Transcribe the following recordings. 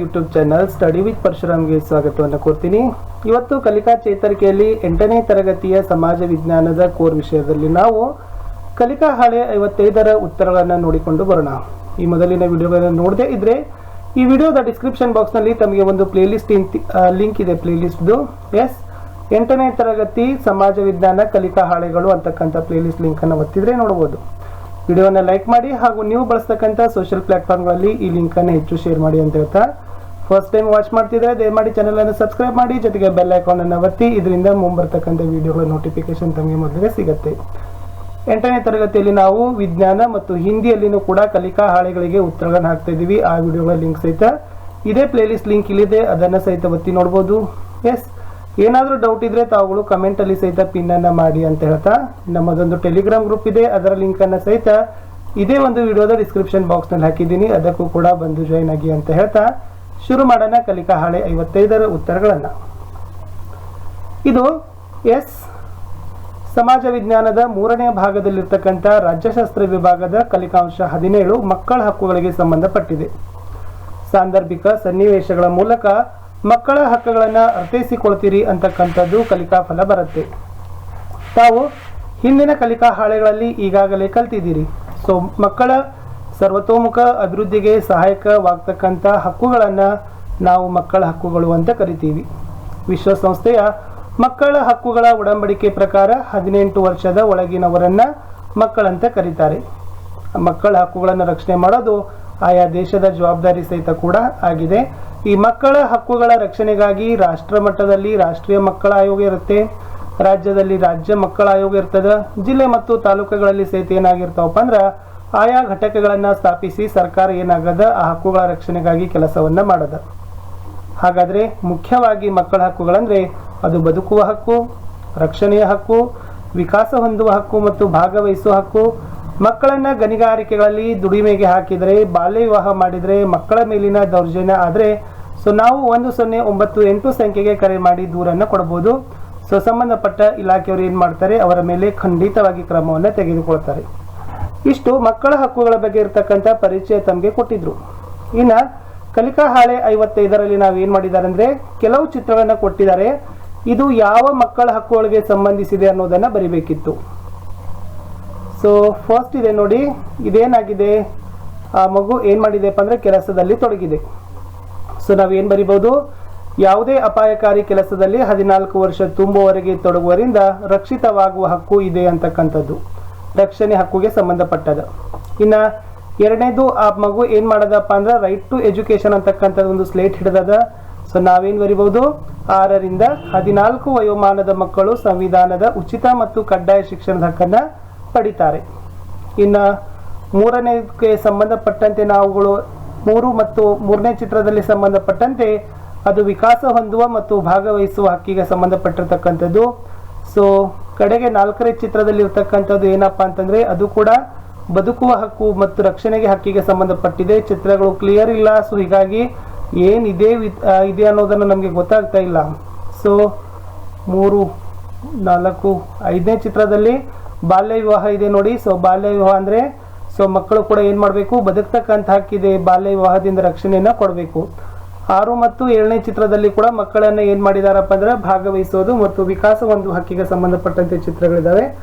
YouTube channel study with ಪರಶುರಾಮ್ಗೆ ಸ್ವಾಗತವನ್ನು ಕೋರ್ತೀನಿ. ಇವತ್ತು ಕಲಿಕಾ ಚೇತರಿಕೆಯಲ್ಲಿ ಎಂಟನೇ ತರಗತಿಯ ಸಮಾಜ ವಿಜ್ಞಾನದ ಕೋರ್ ವಿಷಯದಲ್ಲಿ ನಾವು ಕಲಿಕಾ ಹಾಳೆ ಐವತ್ತೈದರ ಉತ್ತರಗಳನ್ನು ನೋಡಿಕೊಂಡು ಬರೋಣ. ಈ ಮೊದಲಿನ ವಿಡಿಯೋಗಳನ್ನು ನೋಡದೇ ಇದ್ರೆ ಈ ವಿಡಿಯೋದ ಡಿಸ್ಕ್ರಿಪ್ಷನ್ ಬಾಕ್ಸ್ನಲ್ಲಿ ತಮಗೆ ಒಂದು ಪ್ಲೇಲಿಸ್ಟ್ ಲಿಂಕ್ ಇದೆ ಪ್ಲೇಲಿಸ್ಟ್ದು ಎಸ್ ಎಂಟನೇ ತರಗತಿ ಸಮಾಜ ವಿಜ್ಞಾನ ಕಲಿಕಾ ಹಾಳೆಗಳು ಅಂತಕ್ಕಂಥ ಪ್ಲೇಲಿಸ್ಟ್ ಲಿಂಕನ್ನು ಒತ್ತಿದ್ರೆ ನೋಡ್ಬೋದು. ವಿಡಿಯೋನ ಲೈಕ್ ಮಾಡಿ ಹಾಗೂ ನೀವು ಬಳಸ್ತಕ್ಕಂಥ ಸೋಷಿಯಲ್ ಪ್ಲಾಟ್ಫಾರ್ಮ್ಗಳಲ್ಲಿ ಈ ಲಿಂಕನ್ನು ಹೆಚ್ಚು ಶೇರ್ ಮಾಡಿ ಅಂತ ಹೇಳ್ತಾ. ಫಸ್ಟ್ ಟೈಮ್ ವಾಚ್ ಮಾಡ್ತಿದ್ರೆ ದಯಮಾಡಿ ಚಾನಲ್ ಅನ್ನು ಸಬ್ಸ್ಕ್ರೈಬ್ ಮಾಡಿ, ಜೊತೆಗೆ ಬೆಲ್ ಐಕಾನ್ ಅನ್ನು ಒತ್ತಿ, ಇದರಿಂದ ಮುಂಬರ್ತಕ್ಕಂಥ ವಿಡಿಯೋಗಳ ನೋಟಿಫಿಕೇಶನ್ ತಮಗೆ ಮೊದಲಿಗೆ ಸಿಗುತ್ತೆ. ಎಂಟನೇ ತರಗತಿಯಲ್ಲಿ ನಾವು ವಿಜ್ಞಾನ ಮತ್ತು ಹಿಂದಿಯಲ್ಲಿನೂ ಕೂಡ ಕಲಿಕಾ ಹಾಳೆಗಳಿಗೆ ಉತ್ತರಗಳನ್ನು ಹಾಕ್ತಾ ಇದ್ದೀವಿ. ಆ ವಿಡಿಯೋಗಳ ಲಿಂಕ್ ಸಹಿತ ಇದೇ ಪ್ಲೇಲಿಸ್ಟ್ ಲಿಂಕ್ ಇಲ್ಲಿದೆ. ಅದನ್ನು ಸಹಿತ ಒತ್ತಿ ನೋಡ್ಬೋದು. ಎಸ್ ಏನಾದರೂ ಡೌಟ್ ಇದ್ರೆ ತಾವುಗಳು ಕಮೆಂಟಲ್ಲಿ ಸಹಿತ ಪಿನ್ ಅನ್ನ ಮಾಡಿ ಅಂತ ಹೇಳ್ತಾ, ನಮ್ಮದೊಂದು ಟೆಲಿಗ್ರಾಮ್ ಗ್ರೂಪ್ ಇದೆ, ಅದರ ಲಿಂಕ್ ಅನ್ನ ಸಹಿತ ಇದೇ ಒಂದು ವಿಡಿಯೋದ ಡಿಸ್ಕ್ರಿಪ್ಷನ್ ಬಾಕ್ಸ್ನಲ್ಲಿ ಹಾಕಿದ್ದೀನಿ, ಅದಕ್ಕೂ ಕೂಡ ಬಂದು ಜಾಯ್ನ್ ಆಗಿ ಅಂತ ಹೇಳ್ತಾ, ಶುರು ಮಾಡೋಣ ಕಲಿಕಾ ಹಾಳೆ ಐವತ್ತೈದರ ಉತ್ತರಗಳನ್ನ. ಇದು ಎಸ್, ಸಮಾಜ ವಿಜ್ಞಾನದ ಮೂರನೇ ಭಾಗದಲ್ಲಿರ್ತಕ್ಕಂಥ ರಾಜ್ಯಶಾಸ್ತ್ರ ವಿಭಾಗದ ಕಲಿಕಾಂಶ ಹದಿನೇಳು ಮಕ್ಕಳ ಹಕ್ಕುಗಳಿಗೆ ಸಂಬಂಧಪಟ್ಟಿದೆ. ಸಾಂದರ್ಭಿಕ ಸನ್ನಿವೇಶಗಳ ಮೂಲಕ ಮಕ್ಕಳ ಹಕ್ಕುಗಳನ್ನು ಅರ್ಥೈಸಿಕೊಳ್ತೀರಿ ಅಂತಕ್ಕಂಥದ್ದು ಕಲಿಕಾ ಫಲ ಬರುತ್ತೆ. ತಾವು ಹಿಂದಿನ ಕಲಿಕಾ ಹಾಳೆಗಳಲ್ಲಿ ಈಗಾಗಲೇ ಕಲ್ತಿದ್ದೀರಿ. ಸೊ, ಮಕ್ಕಳ ಸರ್ವತೋಮುಖ ಅಭಿವೃದ್ಧಿಗೆ ಸಹಾಯಕವಾಗ್ತಕ್ಕಂಥ ಹಕ್ಕುಗಳನ್ನು ನಾವು ಮಕ್ಕಳ ಹಕ್ಕುಗಳು ಅಂತ ಕರಿತೀವಿ. ವಿಶ್ವಸಂಸ್ಥೆಯ ಮಕ್ಕಳ ಹಕ್ಕುಗಳ ಒಡಂಬಡಿಕೆ ಪ್ರಕಾರ ಹದಿನೆಂಟು ವರ್ಷದ ಒಳಗಿನವರನ್ನು ಮಕ್ಕಳಂತ ಕರೀತಾರೆ. ಮಕ್ಕಳ ಹಕ್ಕುಗಳನ್ನು ರಕ್ಷಣೆ ಮಾಡೋದು ಆಯಾ ದೇಶದ ಜವಾಬ್ದಾರಿ ಸಹಿತ ಕೂಡ ಆಗಿದೆ. ಈ ಮಕ್ಕಳ ಹಕ್ಕುಗಳ ರಕ್ಷಣೆಗಾಗಿ ರಾಷ್ಟ್ರ ಮಟ್ಟದಲ್ಲಿ ರಾಷ್ಟ್ರೀಯ ಮಕ್ಕಳ ಆಯೋಗ ಇರುತ್ತೆ. ರಾಜ್ಯದಲ್ಲಿ ರಾಜ್ಯ ಮಕ್ಕಳ ಆಯೋಗ ಇರ್ತದ. ಜಿಲ್ಲೆ ಮತ್ತು ತಾಲೂಕುಗಳಲ್ಲಿ ಸಹಿತ ಏನಾಗಿರ್ತಾವಪ್ಪ ಅಂದ್ರೆ ಆಯಾ ಘಟಕಗಳನ್ನು ಸ್ಥಾಪಿಸಿ ಸರ್ಕಾರ ಏನಾಗದ, ಆ ಹಕ್ಕುಗಳ ರಕ್ಷಣೆಗಾಗಿ ಕೆಲಸವನ್ನ ಮಾಡದ. ಹಾಗಾದ್ರೆ ಮುಖ್ಯವಾಗಿ ಮಕ್ಕಳ ಹಕ್ಕುಗಳಂದರೆ ಅದು ಬದುಕುವ ಹಕ್ಕು, ರಕ್ಷಣೆಯ ಹಕ್ಕು, ವಿಕಾಸ ಹೊಂದುವ ಹಕ್ಕು ಮತ್ತು ಭಾಗವಹಿಸುವ ಹಕ್ಕು ಮಕ್ಕಳನ್ನ ಗಣಿಗಾರಿಕೆಗಳಲ್ಲಿ ದುಡಿಮೆಗೆ ಹಾಕಿದರೆ ಬಾಲ್ಯ ವಿವಾಹ ಮಾಡಿದರೆ ಮಕ್ಕಳ ಮೇಲಿನ ದೌರ್ಜನ್ಯ ಆದರೆ, ಸೊ ನಾವು ಒಂದು ಸೊನ್ನೆ ಒಂಬತ್ತು ಎಂಟು ಸಂಖ್ಯೆಗೆ ಕರೆ ಮಾಡಿ ದೂರನ್ನು ಕೊಡಬಹುದು ಸೊ ಸಂಬಂಧಪಟ್ಟ ಇಲಾಖೆಯವರು ಏನು ಮಾಡ್ತಾರೆ, ಅವರ ಮೇಲೆ ಖಂಡಿತವಾಗಿ ಕ್ರಮವನ್ನು ತೆಗೆದುಕೊಳ್ತಾರೆ. ಇಷ್ಟು ಮಕ್ಕಳ ಹಕ್ಕುಗಳ ಬಗ್ಗೆ ಇರತಕ್ಕಂಥ ಪರಿಚಯ ತಮಗೆ ಕೊಟ್ಟಿದ್ರು. ಇನ್ನು ಕಲಿಕಾ ಹಾಳೆ ಐವತ್ತೈದರಲ್ಲಿ ನಾವು ಏನು ಮಾಡಿದ್ದಾರೆ ಅಂದರೆ ಕೆಲವು ಚಿತ್ರಗಳನ್ನು ಕೊಟ್ಟಿದ್ದಾರೆ. ಇದು ಯಾವ ಮಕ್ಕಳ ಹಕ್ಕುಗಳಿಗೆ ಸಂಬಂಧಿಸಿದೆ ಅನ್ನೋದನ್ನು ಬರಿಬೇಕಿತ್ತು. ಸೊ ಫಸ್ಟ್ ಇದೆ ನೋಡಿ, ಇದೇನಾಗಿದೆ? ಆ ಮಗು ಏನು ಮಾಡಿದೆಪ್ಪ ಅಂದ್ರೆ ಕೆಲಸದಲ್ಲಿ ತೊಡಗಿದೆ. ಸೊ ನಾವೇನು ಬರಿಬೋದು? ಯಾವುದೇ ಅಪಾಯಕಾರಿ ಕೆಲಸದಲ್ಲಿ ಹದಿನಾಲ್ಕು ವರ್ಷ ತುಂಬುವವರೆಗೆ ತೊಡಗುವರಿಂದ ರಕ್ಷಿತವಾಗುವ ಹಕ್ಕು ಇದೆ ಅಂತಕ್ಕಂಥದ್ದು. ರಕ್ಷಣೆ ಹಕ್ಕುಗೆ ಸಂಬಂಧಪಟ್ಟದ ಇನ್ನ ಎರಡನೇದು, ಆ ಮಗು ಏನು ಮಾಡದಪ್ಪ ಅಂದ್ರೆ ರೈಟ್ ಟು ಎಜುಕೇಶನ್ ಅಂತಕ್ಕಂಥದ್ದು ಒಂದು ಸ್ಲೇಟ್ ಹಿಡಿದದ. ಸೊ ನಾವೇನು ಬರಿಬಹುದು ಆರರಿಂದ ಹದಿನಾಲ್ಕು ವಯೋಮಾನದ ಮಕ್ಕಳು ಸಂವಿಧಾನದ ಉಚಿತ ಮತ್ತು ಕಡ್ಡಾಯ ಶಿಕ್ಷಣದ ಹಕ್ಕನ್ನ ಪಡಿತಾರೆ. ಇನ್ನ ಮೂರನೇಕ್ಕೆ ಸಂಬಂಧಪಟ್ಟಂತೆ ನಾವುಗಳು ಮೂರು ಮತ್ತು ಮೂರನೇ ಚಿತ್ರದಲ್ಲಿ ಸಂಬಂಧಪಟ್ಟಂತೆ ಅದು ವಿಕಾಸ ಹೊಂದುವ ಮತ್ತು ಭಾಗವಹಿಸುವ ಹಕ್ಕಿಗೆ ಸಂಬಂಧಪಟ್ಟಿರ್ತಕ್ಕಂಥದ್ದು. ಸೊ ಕಡೆಗೆ ನಾಲ್ಕನೇ ಚಿತ್ರದಲ್ಲಿ ಇರ್ತಕ್ಕಂಥದ್ದು ಏನಪ್ಪಾ ಅಂತಂದ್ರೆ, ಅದು ಕೂಡ ಬದುಕುವ ಹಕ್ಕು ಮತ್ತು ರಕ್ಷಣೆಗೆ ಹಕ್ಕಿಗೆ ಸಂಬಂಧಪಟ್ಟಿದೆ. ಚಿತ್ರಗಳು ಕ್ಲಿಯರ್ ಇಲ್ಲ. ಸೊ ಹೀಗಾಗಿ ಏನಿದೆ ಇದೆ ಅನ್ನೋದನ್ನು ನಮಗೆ ಗೊತ್ತಾಗ್ತಾ ಇಲ್ಲ. ಸೊ ಮೂರು, ನಾಲ್ಕು, ಐದನೇ ಚಿತ್ರದಲ್ಲಿ ಬಾಲ್ಯ ವಿವಾಹ ಇದೆ ನೋಡಿ. ಸೊ ಬಾಲ್ಯ ವಿವಾಹ ಅಂದ್ರೆ ಸೊ ಮಕ್ಕಳು ಕೂಡ ಏನು ಮಾಡಬೇಕು? ಬದುಕ್ತಕ್ಕಂಥ ಹಕ್ಕಿದೆ ಬಾಲ್ಯ ವಿವಾಹದಿಂದ ರಕ್ಷಣೆಯನ್ನು ಕೊಡಬೇಕು. ಆರು ಮತ್ತು ಏಳನೇ ಚಿತ್ರದಲ್ಲಿ ಕೂಡ ಮಕ್ಕಳನ್ನ ಏನು ಮಾಡಿದಾರಪ್ಪ ಅಂದ್ರೆ, ಭಾಗವಹಿಸೋದು ಮತ್ತು ವಿಕಾಸ ಒಂದು ಹಕ್ಕಿಗೆ ಸಂಬಂಧಪಟ್ಟಂತೆ ಚಿತ್ರಗಳಿದಾವೆ.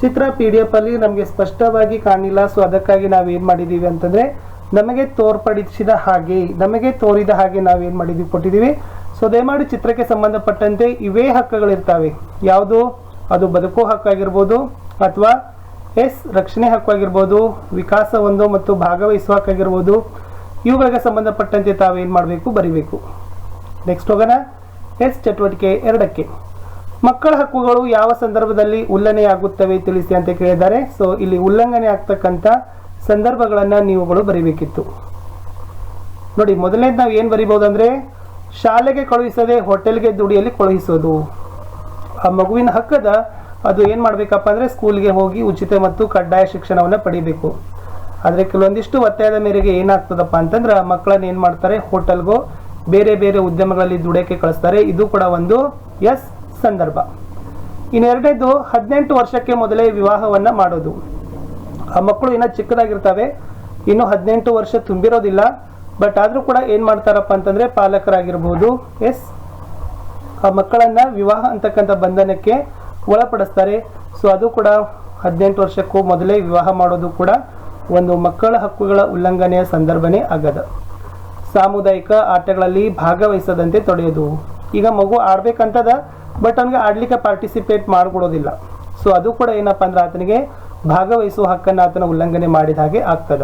ಚಿತ್ರ ಪಿ ಡಿ ಎಫ್ ಅಲ್ಲಿ ನಮಗೆ ಸ್ಪಷ್ಟವಾಗಿ ಕಾಣಿಲ್ಲ ಸೊ ಅದಕ್ಕಾಗಿ ನಾವು ಏನು ಮಾಡಿದೀವಿ ಅಂತಂದ್ರೆ, ನಮಗೆ ತೋರ್ಪಡಿಸಿದ ಹಾಗೆ, ನಮಗೆ ತೋರಿದ ಹಾಗೆ ನಾವು ಏನು ಮಾಡಿದೀವಿ, ಕೊಟ್ಟಿದೀವಿ. ಸೊ ದಯಮಾಡಿ ಚಿತ್ರಕ್ಕೆ ಸಂಬಂಧಪಟ್ಟಂತೆ ಇವೇ ಹಕ್ಕುಗಳಿರ್ತಾವೆ. ಯಾವುದು? ಅದು ಬದುಕು ಹಕ್ಕಾಗಿರ್ಬೋದು ಅಥವಾ ಎಸ್ ರಕ್ಷಣೆ ಹಕ್ಕಾಗಿರ್ಬೋದು, ವಿಕಾಸ ಒಂದು ಮತ್ತು ಭಾಗವಹಿಸುವ ಹಕ್ಕಾಗಿರ್ಬೋದು, ಇವುಗಳಿಗೆ ಸಂಬಂಧಪಟ್ಟಂತೆ ತಾವೇನು ಮಾಡಬೇಕು, ಬರಿಬೇಕು. ನೆಕ್ಸ್ಟ್ ಹೋಗೋಣ. ಎಸ್ ಚಟುವಟಿಕೆ ಎರಡಕ್ಕೆ. ಮಕ್ಕಳ ಹಕ್ಕುಗಳು ಯಾವ ಸಂದರ್ಭದಲ್ಲಿ ಉಲ್ಲಂಘನೆಯಾಗುತ್ತವೆ ತಿಳಿಸಿ ಅಂತ ಕೇಳಿದ್ದಾರೆ. ಸೊ ಇಲ್ಲಿ ಉಲ್ಲಂಘನೆ ಆಗ್ತಕ್ಕಂಥ ಸಂದರ್ಭಗಳನ್ನ ನೀವುಗಳು ಬರಿಬೇಕಿತ್ತು. ನೋಡಿ, ಮೊದಲನೇದು ನಾವು ಏನು ಬರಿಬಹುದು ಅಂದ್ರೆ ಶಾಲೆಗೆ ಕಳುಹಿಸದೆ ಹೋಟೆಲ್ಗೆ ದುಡಿಯಲ್ಲಿ ಕಳುಹಿಸೋದು. ಆ ಮಗುವಿನ ಹಕ್ಕದ ಅದು ಏನು ಮಾಡಬೇಕಪ್ಪ ಅಂದರೆ ಸ್ಕೂಲ್ಗೆ ಹೋಗಿ ಉಚಿತ ಮತ್ತು ಕಡ್ಡಾಯ ಶಿಕ್ಷಣವನ್ನು ಪಡಿಬೇಕು. ಆದರೆ ಕೆಲವೊಂದಿಷ್ಟು ಒತ್ತಾಯದ ಮೇರೆಗೆ ಏನಾಗ್ತದಪ್ಪ ಅಂತಂದ್ರೆ ಮಕ್ಕಳನ್ನ ಏನು ಮಾಡ್ತಾರೆ? ಹೋಟೆಲ್ಗೋ ಬೇರೆ ಬೇರೆ ಉದ್ಯಮಗಳಲ್ಲಿ ದುಡಕ್ಕೆ ಕಳಿಸ್ತಾರೆ. ಇದು ಕೂಡ ಒಂದು ಎಸ್ ಸಂದರ್ಭ. ಇನ್ನೆರಡನೇದು ಹದಿನೆಂಟು ವರ್ಷಕ್ಕೆ ಮೊದಲೇ ವಿವಾಹವನ್ನು ಮಾಡೋದು. ಆ ಮಕ್ಕಳು ಇನ್ನೂ ಚಿಕ್ಕದಾಗಿರ್ತವೆ. ಇನ್ನು ಹದಿನೆಂಟು ವರ್ಷ ತುಂಬಿರೋದಿಲ್ಲ. ಬಟ್ ಆದರೂ ಕೂಡ ಏನು ಮಾಡ್ತಾರಪ್ಪ ಅಂತಂದರೆ ಪಾಲಕರಾಗಿರ್ಬೋದು. ಎಸ್ ಆ ಮಕ್ಕಳನ್ನ ವಿವಾಹ ಅಂತಕ್ಕಂಥ ಬಂಧನಕ್ಕೆ ಒಳಪಡಿಸ್ತಾರೆ. ಸೊ ಅದು ಕೂಡ ಹದಿನೆಂಟು ವರ್ಷಕ್ಕೂ ಮೊದಲೇ ವಿವಾಹ ಮಾಡೋದು ಕೂಡ ಒಂದು ಮಕ್ಕಳ ಹಕ್ಕುಗಳ ಉಲ್ಲಂಘನೆಯ ಸಂದರ್ಭನೇ ಆಗದ. ಸಾಮುದಾಯಿಕ ಆಟಗಳಲ್ಲಿ ಭಾಗವಹಿಸದಂತೆ ತೊಡೆಯೋದು. ಈಗ ಮಗು ಆಡ್ಬೇಕಂತದ ಬಟ್ ಅವನಿಗೆ ಆಡ್ಲಿಕ್ಕೆ ಪಾರ್ಟಿಸಿಪೇಟ್ ಮಾಡ್ಕೊಡೋದಿಲ್ಲ. ಸೊ ಅದು ಕೂಡ ಏನಪ್ಪ ಅಂದ್ರೆ ಆತನಿಗೆ ಭಾಗವಹಿಸುವ ಹಕ್ಕನ್ನು ಆತನ ಉಲ್ಲಂಘನೆ ಮಾಡಿದ ಹಾಗೆ ಆಗ್ತದ.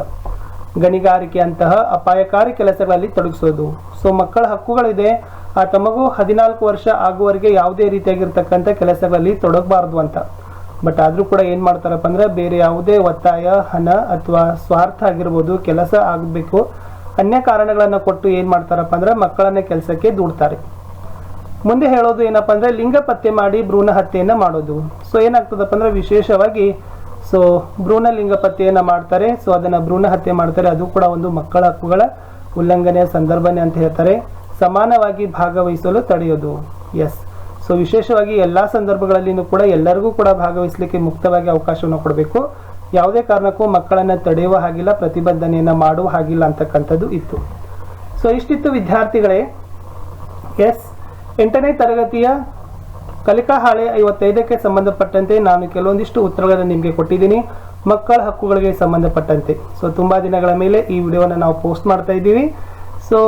ಗಣಿಗಾರಿಕೆ ಅಂತಹ ಅಪಾಯಕಾರಿ ಕೆಲಸಗಳಲ್ಲಿ ತೊಡಗಿಸೋದು. ಸೊ ಮಕ್ಕಳ ಹಕ್ಕುಗಳಿದೆ. ಆ ತಮಗೂ ಹದಿನಾಲ್ಕು ವರ್ಷ ಆಗುವವರೆಗೆ ಯಾವುದೇ ರೀತಿಯಾಗಿರ್ತಕ್ಕಂಥ ಕೆಲಸಗಳಲ್ಲಿ ತೊಡಗಬಾರ್ದು ಅಂತ. ಬಟ್ ಆದರೂ ಕೂಡ ಏನು ಮಾಡ್ತಾರಪ್ಪ ಅಂದ್ರೆ, ಬೇರೆ ಯಾವುದೇ ಒತ್ತಾಯ, ಹಣ ಅಥವಾ ಸ್ವಾರ್ಥ ಆಗಿರ್ಬೋದು, ಕೆಲಸ ಆಗಬೇಕು. ಅನ್ಯ ಕಾರಣಗಳನ್ನು ಕೊಟ್ಟು ಏನು ಮಾಡ್ತಾರಪ್ಪ ಅಂದ್ರೆ, ಮಕ್ಕಳನ್ನ ಕೆಲಸಕ್ಕೆ ದೂಡ್ತಾರೆ. ಮುಂದೆ ಹೇಳೋದು ಏನಪ್ಪ ಅಂದ್ರೆ, ಲಿಂಗ ಪತ್ತೆ ಮಾಡಿ ಭ್ರೂಣ ಹತ್ಯೆಯನ್ನು ಮಾಡೋದು. ಸೊ ಏನಾಗ್ತದಪ್ಪ ಅಂದ್ರೆ, ವಿಶೇಷವಾಗಿ ಸೊ ಭ್ರೂಣ ಲಿಂಗ ಪತ್ತೆಯನ್ನ ಮಾಡ್ತಾರೆ. ಸೊ ಅದನ್ನು ಭ್ರೂಣ ಹತ್ಯೆ ಮಾಡ್ತಾರೆ. ಅದು ಕೂಡ ಒಂದು ಮಕ್ಕಳ ಹಕ್ಕುಗಳ ಉಲ್ಲಂಘನೆಯ ಸಂದರ್ಭನೆ ಅಂತ ಹೇಳ್ತಾರೆ. ಸಮಾನವಾಗಿ ಭಾಗವಹಿಸಲು ತಡೆಯೋದು. ಎಸ್ ಸೊ ವಿಶೇಷವಾಗಿ ಎಲ್ಲ ಸಂದರ್ಭಗಳಲ್ಲಿನೂ ಕೂಡ ಎಲ್ಲರಿಗೂ ಕೂಡ ಭಾಗವಹಿಸಲಿಕ್ಕೆ ಮುಕ್ತವಾಗಿ ಅವಕಾಶವನ್ನು ಕೊಡಬೇಕು. ಯಾವುದೇ ಕಾರಣಕ್ಕೂ ಮಕ್ಕಳನ್ನು ತಡೆಯುವ ಹಾಗಿಲ್ಲ, ಪ್ರತಿಬಂಧನೆಯನ್ನು ಮಾಡುವ ಹಾಗಿಲ್ಲ ಅಂತಕ್ಕಂಥದ್ದು ಇತ್ತು. ಸೊ ಇಷ್ಟಿತ್ತು ವಿದ್ಯಾರ್ಥಿಗಳೇ. ಎಸ್ ಎಂಟನೇ ತರಗತಿಯ ಕಲಿಕಾ ಹಾಳೆ ಐವತ್ತೈದಕ್ಕೆ ಸಂಬಂಧಪಟ್ಟಂತೆ ನಾನು ಕೆಲವೊಂದಿಷ್ಟು ಉತ್ತರಗಳನ್ನು ನಿಮಗೆ ಕೊಟ್ಟಿದ್ದೀನಿ. ಮಕ್ಕಳ ಹಕ್ಕುಗಳಿಗೆ ಸಂಬಂಧಪಟ್ಟಂತೆ. ಸೊ ತುಂಬ ದಿನಗಳ ಮೇಲೆ ಈ ವಿಡಿಯೋನ ನಾವು ಪೋಸ್ಟ್ ಮಾಡ್ತಾ ಇದ್ದೀವಿ. ಸೊ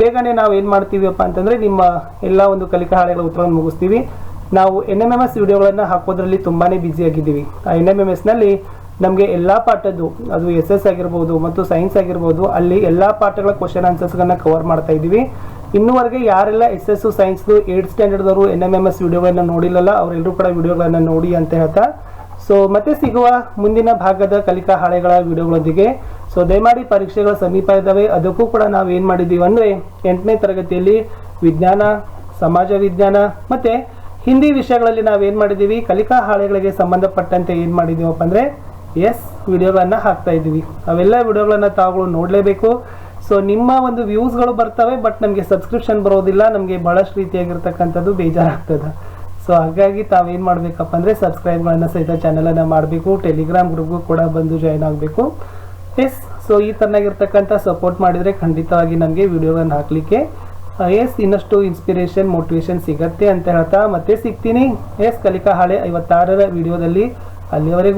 ಬೇಗನೆ ನಾವು ಏನು ಮಾಡ್ತೀವಪ್ಪ ಅಂತಂದರೆ ನಿಮ್ಮ ಎಲ್ಲ ಒಂದು ಕಲಿಕಾ ಹಾಳೆಗಳ ಉತ್ತರವನ್ನು ಮುಗಿಸ್ತೀವಿ. ನಾವು ಎನ್ ಎಂ ಎಂ ಎಸ್ ವಿಡಿಯೋಗಳನ್ನು ಹಾಕೋದ್ರಲ್ಲಿ ತುಂಬಾ ಬ್ಯುಸಿಯಾಗಿದ್ದೀವಿ ಆ ಎನ್ ಎಂ ಎಂ ಎಸ್ನಲ್ಲಿ ನಮಗೆ ಎಲ್ಲ ಪಾಠದ್ದು, ಅದು ಎಸ್ ಎಸ್ ಆಗಿರ್ಬೋದು, ಮತ್ತು ಸೈನ್ಸ್ ಆಗಿರ್ಬೋದು, ಅಲ್ಲಿ ಎಲ್ಲ ಪಾಠಗಳ ಕ್ವಶನ್ ಆನ್ಸರ್ಸ್ಗಳನ್ನ ಕವರ್ ಮಾಡ್ತಾ ಇದ್ದೀವಿ. ಇನ್ನೂವರೆಗೆ ಯಾರೆಲ್ಲ ಎಸ್ ಎಸ್ ಸೈನ್ಸ್ದು ಏಟ್ ಸ್ಟ್ಯಾಂಡರ್ಡ್ದವರು ಎನ್ ಎಂ ಎಂ ಎಸ್ ವಿಡಿಯೋಗಳನ್ನು ನೋಡಿಲ್ಲಲ್ಲ ಅವರೆಲ್ಲರೂ ಕೂಡ ವಿಡಿಯೋಗಳನ್ನು ನೋಡಿ ಅಂತ ಹೇಳ್ತಾ. ಸೊ ಮತ್ತೆ ಸಿಗುವ ಮುಂದಿನ ಭಾಗದ ಕಲಿಕಾ ಹಾಳೆಗಳ ವಿಡಿಯೋಗಳೊಂದಿಗೆ. ಸೊ ದಯಮಾಡಿ ಪರೀಕ್ಷೆಗಳ ಸಮೀಪ ಇದ್ದಾವೆ. ಅದಕ್ಕೂ ಕೂಡ ನಾವು ಏನು ಮಾಡಿದ್ದೀವಿ ಅಂದರೆ ಎಂಟನೇ ತರಗತಿಯಲ್ಲಿ ವಿಜ್ಞಾನ, ಸಮಾಜ ವಿಜ್ಞಾನ, ಮತ್ತು ಹಿಂದಿ ವಿಷಯಗಳಲ್ಲಿ ನಾವು ಏನು ಮಾಡಿದ್ದೀವಿ? ಕಲಿಕಾ ಹಾಳೆಗಳಿಗೆ ಸಂಬಂಧಪಟ್ಟಂತೆ ಏನು ಮಾಡಿದ್ದೀವಪ್ಪ ಅಂದರೆ ಎಸ್ ವಿಡಿಯೋಗಳನ್ನು ಹಾಕ್ತಾ ಇದ್ದೀವಿ. ಅವೆಲ್ಲ ವಿಡಿಯೋಗಳನ್ನು ತಾವುಗಳು ನೋಡಲೇಬೇಕು. ಸೊ ನಿಮ್ಮ ಒಂದು ವ್ಯೂಸ್ಗಳು ಬರ್ತವೆ ಬಟ್ ನಮಗೆ ಸಬ್ಸ್ಕ್ರಿಪ್ಷನ್ ಬರೋದಿಲ್ಲ, ನಮಗೆ ಭಾಳಷ್ಟು ರೀತಿಯಾಗಿರ್ತಕ್ಕಂಥದ್ದು ಬೇಜಾರಾಗ್ತದೆ. ಸೊ ಹಾಗಾಗಿ ತಾವೇನು ಮಾಡಬೇಕಪ್ಪ ಅಂದರೆ ಸಬ್ಸ್ಕ್ರೈಬ್ಗಳನ್ನು ಸಹಿತ ಚಾನಲನ್ನು ಮಾಡಬೇಕು ಟೆಲಿಗ್ರಾಮ್ ಗ್ರೂಪ್ಗೂ ಕೂಡ ಬಂದು ಜಾಯ್ನ್ ಆಗಬೇಕು. ಎಸ್ ಸೊ ಈ ಥರನಾಗಿರ್ತಕ್ಕಂಥ ಸಪೋರ್ಟ್ ಮಾಡಿದರೆ ಖಂಡಿತವಾಗಿ ನಮಗೆ ವಿಡಿಯೋಗಳನ್ನು ಹಾಕಲಿಕ್ಕೆ ಎಸ್ ಇನ್ನಷ್ಟು ಇನ್ಸ್ಪಿರೇಷನ್ ಮೋಟಿವೇಶನ್ ಸಿಗತ್ತೆ ಅಂತ ಹೇಳ್ತಾ ಮತ್ತೆ ಸಿಗ್ತೀನಿ. ಎಸ್ ಕಲಿಕಾ ಹಾಳೆ ಐವತ್ತಾರರ ವಿಡಿಯೋದಲ್ಲಿ ಅಲ್ಲಿಯವರೆಗೂ